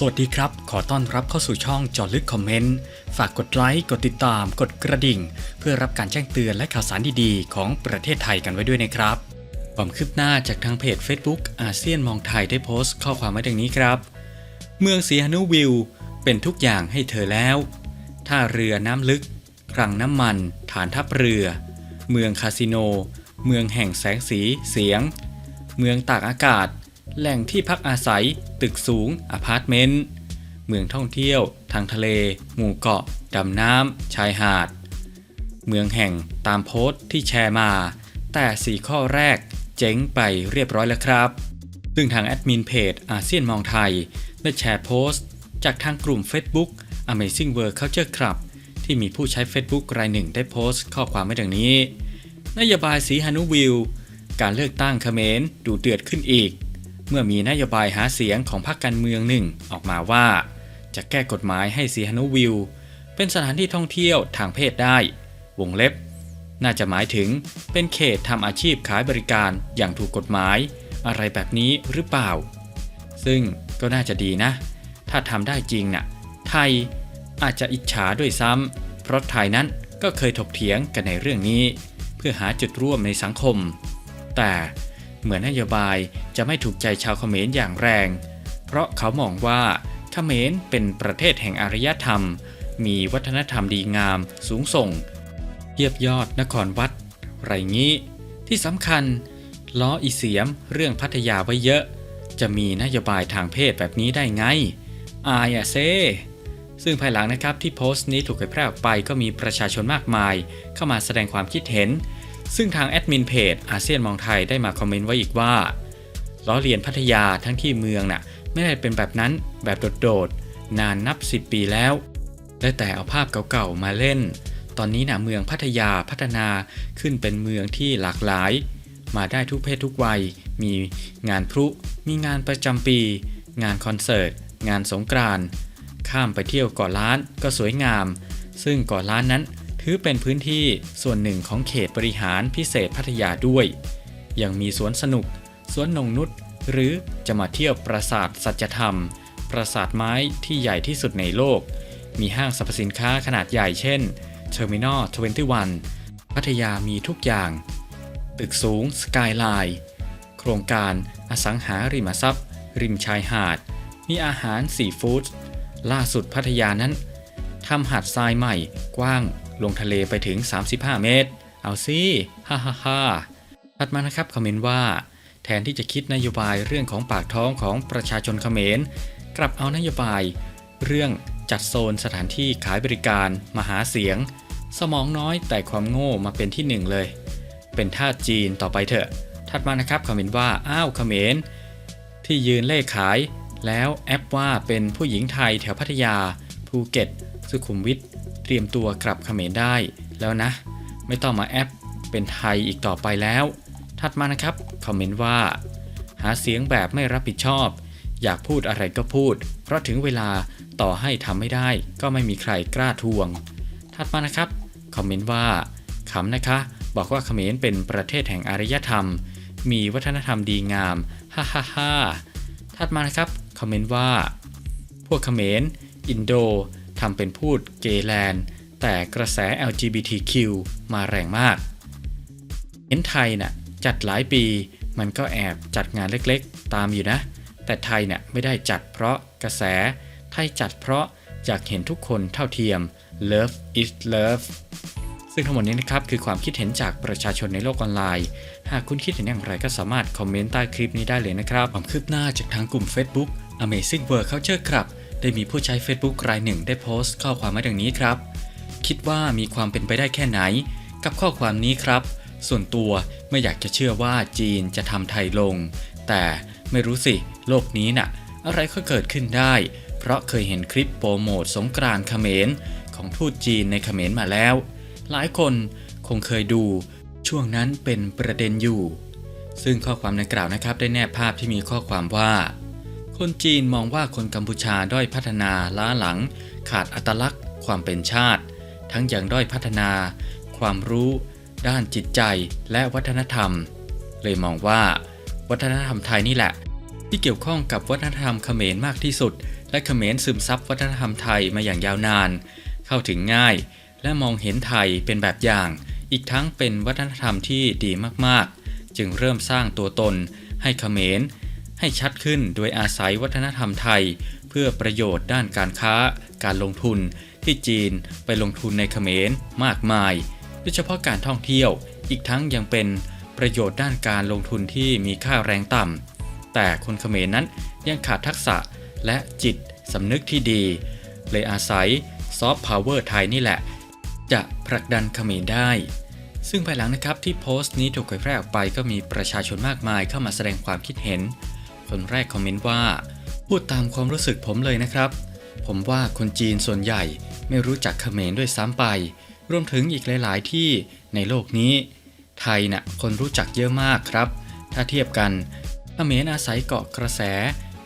สวัสดีครับ ขอต้อนรับเข้าสู่ช่องจอลึกคอมเมนต์ ฝากกดไลค์ กดติดตาม กดกระดิ่ง เพื่อรับการแจ้งเตือนและข่าวสารดีๆ ของประเทศไทยกันไว้ด้วยนะครับ ความคืบหน้าจากทางเพจ Facebook อาเซียนมองไทยได้โพสต์ข้อความไว้ดังนี้ครับ เมืองสีฮานุวิว เป็นทุกอย่างให้เธอแล้ว ท่าเรือน้ำลึก คลังน้ำมัน ฐานทัพเรือ เมืองคาสิโน เมืองแห่งแสงสีเสียง เมืองตากอากาศ แหล่งที่พักอาศัย ตึกสูงอพาร์ตเมนต์ เมืองท่องเที่ยว ทางทะเล หมู่เกาะ ดำน้ำ ชายหาด เมืองแห่งตามโพสต์ที่แชร์มา แต่ 4 ข้อแรกเจ๊งไปเรียบร้อยแล้วครับ ซึ่งทางแอดมินเพจอาเซียนมองไทย ได้แชร์โพสต์ จากทางกลุ่ม Facebook Amazing World Culture Club ที่มีผู้ใช้ Facebook รายหนึ่งได้โพสต์ข้อความไว้ดังนี้ นโยบายสีฮานุวิว การเลือกตั้งเขมรดูเดือดขึ้นอีก เมื่อมีนโยบายหาเสียงของพรรคการเมืองหนึ่งออกมาว่า จะแก้กฎหมายให้สีฮานุวิว เป็นสถานที่ท่องเที่ยวทางเพศได้ วงเล็บ น่าจะหมายถึงเป็นเขตทำอาชีพขายบริการอย่างถูกกฎหมาย อะไรแบบนี้หรือเปล่า ซึ่งก็น่าจะดีนะ ถ้าทำได้จริงน่ะไทยอาจจะอิจฉาด้วยซ้ำเพราะไทยนั้นก็เคยถกเถียงกันในเรื่องนี้ เพื่อหาจุดร่วมในสังคม แต่ เหมือนนโยบายจะไม่ถูกใจชาวเขมรอย่างแรง เพราะเขามองว่าเขมรเป็นประเทศแห่งอารยธรรม มีวัฒนธรรมดีงามสูงส่งเยียบยอดนครวัด ไรงี้ ที่สำคัญ ล้ออีเสียมเรื่องพัทยาไว้เยอะ จะมีนโยบายทางเพศแบบนี้ได้ไง อายอะเซซึ่งภายหลังนะครับที่โพสต์นี้ถูกเผยแพร่ออกไปก็มีประชาชนมากมาย เข้ามาแสดงความคิดเห็น ซึ่งทางแอดมินเพจอาเซียนมองไทยได้มาคอมเมนต์ไว้อีกว่าล้อเลียนพัทยาทั้งที่เมืองน่ะไม่ได้เป็นแบบนั้นแบบโดดๆ นานนับ 10 ปีแล้ว ได้แต่เอาภาพเก่าๆ มาเล่น ตอนนี้นะเมืองพัทยาพัฒนาขึ้นเป็นเมืองที่หลากหลาย มาได้ทุกเพศทุกวัย มีงานพลุ มีงานประจำปี งานคอนเสิร์ต งานสงกรานต์ข้ามไปเที่ยวเกาะล้านก็สวยงาม ซึ่งเกาะล้านนั้น ถือเป็นพื้นที่ส่วนหนึ่งของเขตบริหารพิเศษพัทยาด้วย ยังมีสวนสนุก สวนนงนุษหรือจะมาเที่ยวปราสาทสัจธรรม ปราสาทไม้ที่ใหญ่ที่สุดในโลก มีห้างสรรพสินค้าขนาดใหญ่เช่น Terminal 21 พัทยามีทุกอย่าง ตึกสูงสกายไลน์โครงการอสังหาริมทรัพย์ ริมชายหาด มีอาหารซีฟู้ดล่าสุดพัทยานั้นทำหาดทรายใหม่กว้าง ลงทะเลไปถึง 35 เมตร เอาสิฮ่าฮ่าฮ่าถัดมานะครับคอมเมนต์ว่า แทนที่จะคิดนโยบายเรื่องของปากท้องของประชาชนเขมร กลับเอานโยบาย เรื่องจัดโซนสถานที่ขายบริการมาหาเสียง สมองน้อยแต่ความโง่มาเป็นที่หนึ่งเลย เป็นท่าจีนต่อไปเถอะ ถัดมานะครับคอมเมนต์ว่าอ้าวเขมรที่ยืนเล่ขาย แล้วแอปว่าเป็นผู้หญิงไทยแถวพัทยา ภูเก็ต สุขุมวิท เตรียมตัวกลับเขมรได้แล้วนะ ไม่ต้องมาแอปเป็นไทยอีกต่อไปแล้ว ถัดมานะครับ คอมเมนต์ว่า หาเสียงแบบไม่รับผิดชอบ อยากพูดอะไรก็พูด เพราะถึงเวลาต่อให้ทำไม่ได้ ก็ไม่มีใครกล้าทวง ถัดมานะครับ คอมเมนต์ว่าขำนะคะ บอกว่าเขมรเป็นประเทศแห่งอารยธรรม มีวัฒนธรรมดีงาม ฮ่าฮ่าฮ่าถัดมานะครับ คอมเมนต์ว่า พวกเขมร อินโด ทำเป็นพูดเกย์แลนด์แต่กระแส LGBTQ มาแรงมาก เห็นไทยน่ะจัดหลายปีมันก็แอบจัดงานเล็กๆ ตามอยู่นะ แต่ไทยเนี่ยไม่ได้จัดเพราะกระแส ไทยจัดเพราะอยากเห็นทุกคนเท่าเทียม Love is love ซึ่งทั้งหมดนี้นะครับคือความคิดเห็นจากประชาชนในโลกออนไลน์ หากคุณคิดเห็นอย่างไรก็สามารถคอมเมนต์ใต้คลิปนี้ได้เลยนะครับ ความคืบหน้าจากทางกลุ่ม Facebook Amazing World Culture Club ได้มีผู้ใช้ Facebook รายหนึ่งได้โพสต์ข้อความมาดังนี้ครับ คิดว่ามีความเป็นไปได้แค่ไหน กับข้อความนี้ครับ ส่วนตัวไม่อยากจะเชื่อว่าจีนจะทำไทยลง แต่ไม่รู้สิ โลกนี้น่ะ อะไรก็เกิดขึ้นได้ เพราะเคยเห็นคลิปโปรโมทสงกรานต์เขมรของทูตจีนในเขมรมาแล้ว หลายคนคงเคยดูช่วงนั้นเป็นประเด็นอยู่ ซึ่งข้อความดังกล่าวนะครับได้แนบภาพที่มีข้อความว่า คนจีนมองว่าคนกัมพูชาด้อยพัฒนาล้าหลัง ขาดอัตลักษณ์ ความเป็นชาติ ทั้งอย่างด้อยพัฒนา ความรู้ ด้านจิตใจและวัฒนธรรม เลยมองว่า วัฒนธรรมไทยนี่แหละ ที่เกี่ยวข้องกับวัฒนธรรมเขมรมากที่สุด และเขมรซึมซับวัฒนธรรมไทยมาอย่างยาวนาน เข้าถึงง่าย และมองเห็นไทยเป็นแบบอย่าง อีกทั้งเป็นวัฒนธรรมที่ดีมากๆ จึงเริ่มสร้างตัวตนให้เขมร ให้ชัดขึ้นโดยอาศัยวัฒนธรรมไทย เพื่อประโยชน์ด้านการค้า การลงทุน ที่จีนไปลงทุนในเขมรมากมาย โดยเฉพาะการท่องเที่ยว อีกทั้งยังเป็นประโยชน์ด้านการลงทุนที่มีค่าแรงต่ำ แต่คนเขมรนั้นยังขาดทักษะและจิตสำนึกที่ดี เลยอาศัยซอฟต์พาวเวอร์ไทยนี่แหละ จะผลักดันเขมรได้ ซึ่งภายหลังนะครับที่โพสต์นี้ถูกเผยแพร่ออกไปก็มีประชาชนมากมายเข้ามาแสดงความคิดเห็น คนแรกคอมเมนต์ว่า พูดตามความรู้สึกผมเลยนะครับ ผมว่าคนจีนส่วนใหญ่ไม่รู้จักเขมรด้วยซ้ำไป รวมถึงอีกหลาย ๆ ที่ในโลกนี้ ไทยน่ะคนรู้จักเยอะมากครับ ถ้าเทียบกันเขมรอาศัยเกาะกระแส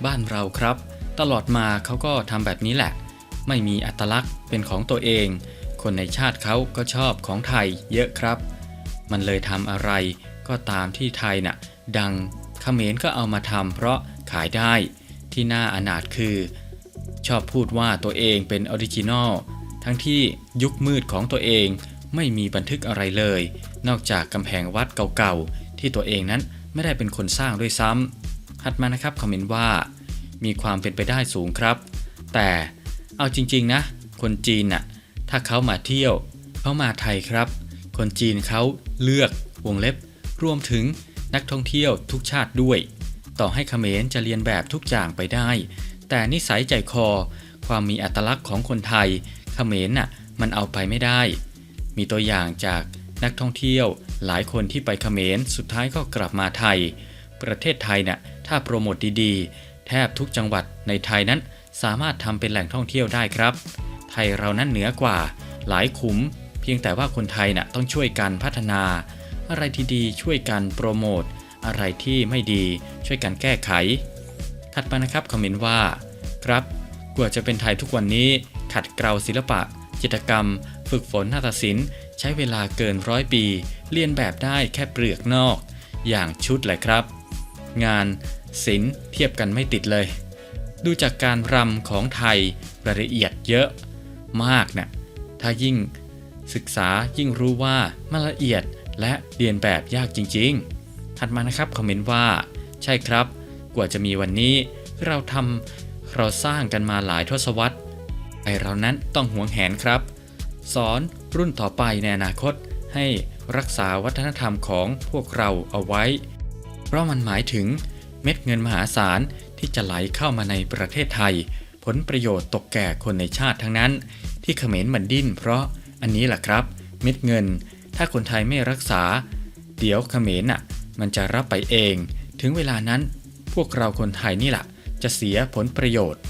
บ้านเราครับ ตลอดมาเขาก็ทำแบบนี้แหละ ไม่มีอัตลักษณ์เป็นของตัวเอง คนในชาติเขาก็ชอบของไทยเยอะครับ มันเลยทำอะไรก็ตามที่ไทยน่ะดัง เขมรก็เอามาทำเพราะขายได้ที่น่าอนาถคือ ชอบพูดว่าตัวเองเป็นออริจินอลทั้งที่ยุคมืดของตัวเองไม่มีบันทึกอะไรเลย นอกจากกำแพงวัดเก่าๆ ที่ตัวเองนั้นไม่ได้เป็นคนสร้างด้วยซ้ำถัดมานะครับคอมเมนต์ว่า มีความเป็นไปได้สูงครับ แต่เอาจริงๆนะ คนจีนน่ะถ้าเขามาเที่ยวเขามาไทยครับ คนจีนเขาเลือกวงเล็บ รวมถึง นักท่องเที่ยวทุกชาติด้วย ต่อให้เขมรจะเรียนแบบทุกอย่างไปได้ แต่นิสัยใจคอ ความมีอัตลักษณ์ของคนไทย เขมรน่ะมันเอาไปไม่ได้ มีตัวอย่างจากนักท่องเที่ยวหลายคนที่ไปเขมรสุดท้ายก็กลับมาไทย ประเทศไทยน่ะถ้าโปรโมทดีๆ แทบทุกจังหวัดในไทยนั้นสามารถทำเป็นแหล่งท่องเที่ยวได้ครับ ไทยเรานั้นเหนือกว่า หลายขุม เพียงแต่ว่าคนไทยน่ะต้องช่วยกันพัฒนา อะไรที่ดีช่วยกันโปรโมทอะไรที่ไม่ดีช่วยกันแก้ไข ถัดมานะครับคอมเมนต์ว่า ครับกว่าจะเป็นไทยทุกวันนี้ ขัดเกลาศิลปะ จิตรกรรม ฝึกฝนนาฏศิลป์ ใช้เวลาเกินร้อยปีเรียนแบบได้แค่เปลือกนอก อย่างชุดแหละครับ งานศิลป์เทียบกันไม่ติดเลย ดูจากการรำของไทยรายละเอียดเยอะมากนะถ้ายิ่งศึกษายิ่งรู้ว่ามันละเอียด และเรียนแบบยากจริง ๆ ถัดมานะครับคอมเมนต์ว่า ใช่ครับ กว่าจะมีวันนี้เราทำเราสร้างกันมาหลายทศวรรษไอเรานั้นต้องหวงแหนครับ สอนรุ่นต่อไปในอนาคตให้รักษาวัฒนธรรมของพวกเราเอาไว้ เพราะมันหมายถึงเม็ดเงินมหาศาลที่จะไหลเข้ามาในประเทศไทย ผลประโยชน์ตกแก่คนในชาติทั้งนั้น ที่เขมรมันดิ้นเพราะอันนี้แหละครับ เม็ดเงิน ถ้าคนไทยไม่รักษา เดี๋ยวเขมรน่ะ มันจะรับไปเอง ถึงเวลานั้นพวกเราคนไทยนี่แหละจะเสียผลประโยชน์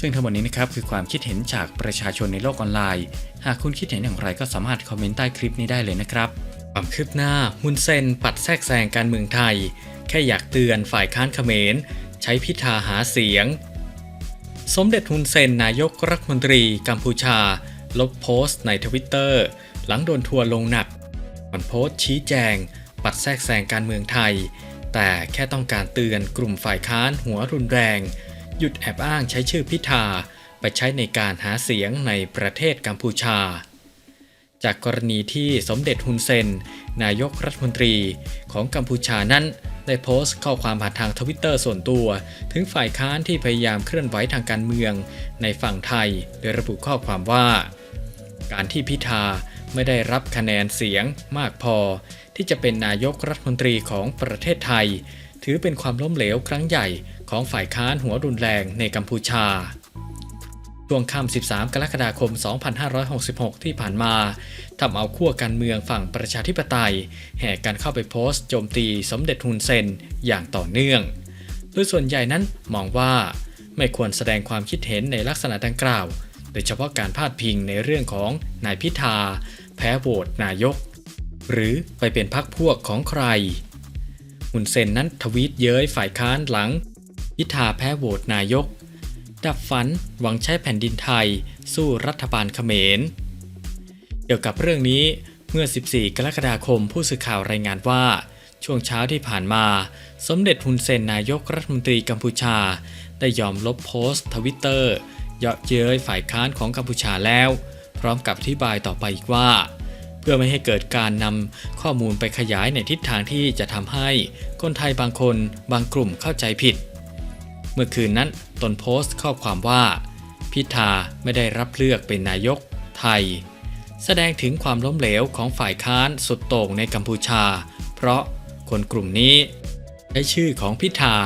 ซึ่งทั้งหมดนี้นะครับคือความคิดเห็นจากประชาชนในโลกออนไลน์ หากคุณคิดเห็นอย่างไรก็สามารถคอมเมนต์ใต้คลิปนี้ได้เลยนะครับความคืบหน้าฮุนเซนปัดแทรกแซงการเมืองไทย แค่อยากเตือนฝ่ายค้านเขมร ใช้พิธาหาเสียง สมเด็จฮุนเซนนายกรัฐมนตรีกัมพูชา ลบโพสต์ในทวิตเตอร์ หลังโดนทัวร์ลงหนัก อนโพสต์ชี้แจง ปัดแทรกแซงการเมืองไทย แต่แค่ต้องการเตือนกลุ่มฝ่ายค้านหัวรุนแรง หยุดแอบอ้างใช้ชื่อพิธา ไปใช้ในการหาเสียงในประเทศกัมพูชา จากกรณีที่สมเด็จฮุนเซน นายกรัฐมนตรีของกัมพูชานั้นได้โพสต์ข้อความผ่านทางทวิตเตอร์ส่วนตัว ถึงฝ่ายค้านที่พยายามเคลื่อนไหวทางการเมืองในฝั่งไทย โดยระบุข้อความว่า การที่พิธา ไม่ได้รับคะแนนเสียงมากพอ ที่จะเป็นนายกรัฐมนตรีของประเทศไทย ถือเป็นความล้มเหลวครั้งใหญ่ของฝ่ายค้านหัวรุนแรงในกัมพูชาช่วงค่ำ 13 กรกฎาคม 2566 ที่ผ่านมาทำเอาขั้วการเมืองฝั่งประชาธิปไตย แห่กันเข้าไปโพสต์โจมตีสมเด็จฮุนเซนอย่างต่อเนื่อง โดยส่วนใหญ่นั้นมองว่าไม่ควรแสดงความคิดเห็นในลักษณะดังกล่าว โดยเฉพาะการพาดพิงในเรื่องของนายพิธา แพ้โหวตนายก หรือไปเป็นพักพวกของใครฮุนเซนนั้นทวีตเย้ยฝ่ายค้านหลัง พิธาแพ้โหวตนายก ดับฝันหวังใช้แผ่นดินไทยสู้รัฐบาลเขมร เกี่ยวกับเรื่องนี้เมื่อ 14 กรกฎาคมผู้สื่อข่าวรายงานว่า ช่วงเช้าที่ผ่านมา สมเด็จฮุนเซนนายกรัฐมนตรีกัมพูชา ได้ยอมลบโพสต์ทวิตเตอร์เยาะเย้ยฝ่ายค้านของกัมพูชาแล้ว พร้อมกับอธิบายต่อไปอีกว่า เพื่อไม่ให้เกิดการนำข้อมูลไปขยายในทิศทางที่จะทำให้คนไทยบางคนบางกลุ่มเข้าใจผิด เมื่อคืนนั้นตนโพสต์ข้อความว่า พิธาไม่ได้รับเลือกเป็นนายก ไทย แสดงถึงความล้มเหลวของฝ่ายค้านสุดโต่งในกัมพูชา เพราะคนกลุ่มนี้ใช้ชื่อของพิธา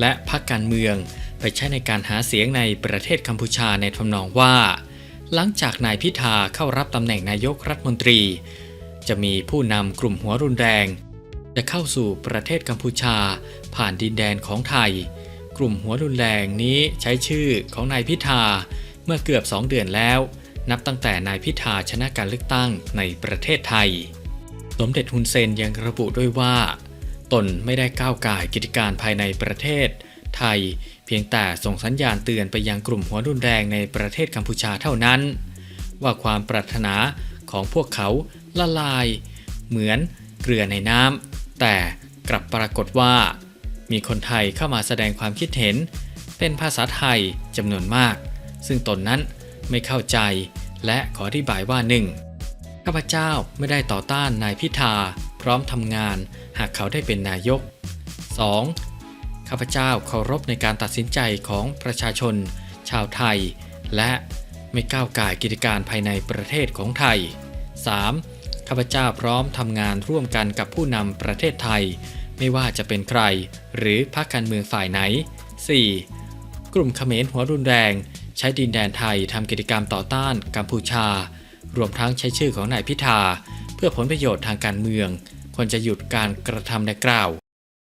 และพรรคการเมือง ไปใช้ในการหาเสียงในประเทศกัมพูชาในทำนองว่า หลังจากนายพิธาเข้ารับตำแหน่งนายกรัฐมนตรี จะมีผู้นำกลุ่มหัวรุนแรง จะเข้าสู่ประเทศกัมพูชา ผ่านดินแดนของไทย กลุ่มหัวรุนแรงนี้ใช้ชื่อของนายพิธาเมื่อเกือบ2เดือนแล้ว นับตั้งแต่นายพิธาชนะการเลือกตั้งในประเทศไทย สมเด็จฮุนเซนยังระบุด้วยว่า ตนไม่ได้ก้าวไก่กิจการภายในประเทศไทย พียงแต่ส่งสัญญาณเตือนไปยังกลุ่มหัวรุนแรงในประเทศกัมพูชาเท่านั้น ว่าความปรารถนาของพวกเขาละลาย เหมือนเกลือในน้ำแต่กลับปรากฏว่า มีคนไทยเข้ามาแสดงความคิดเห็น เป็นภาษาไทยจำนวนมาก ซึ่งตนนั้นไม่เข้าใจและขออธิบายว่าหนึ่งข้าพเจ้าไม่ได้ต่อต้านนายพิธาพร้อมทำงานหากเขาได้เป็นนายก 2. ข้าพเจ้าเคารพในการตัดสินใจของประชาชน ชาวไทย และไม่ก้าวก่ายกิจการภายในประเทศของไทย 3. ข้าพเจ้าพร้อมทำงานร่วมกันกับผู้นำประเทศไทย ไม่ว่าจะเป็นใคร หรือพรรคการเมืองฝ่ายไหน 4. กลุ่มเขมรหัวรุนแรง ใช้ดินแดนไทยทำกิจกรรมต่อต้านกัมพูชา รวมทั้งใช้ชื่อของนายพิธา เพื่อผลประโยชน์ทางการเมืองควรจะหยุดการกระทำดังกล่าว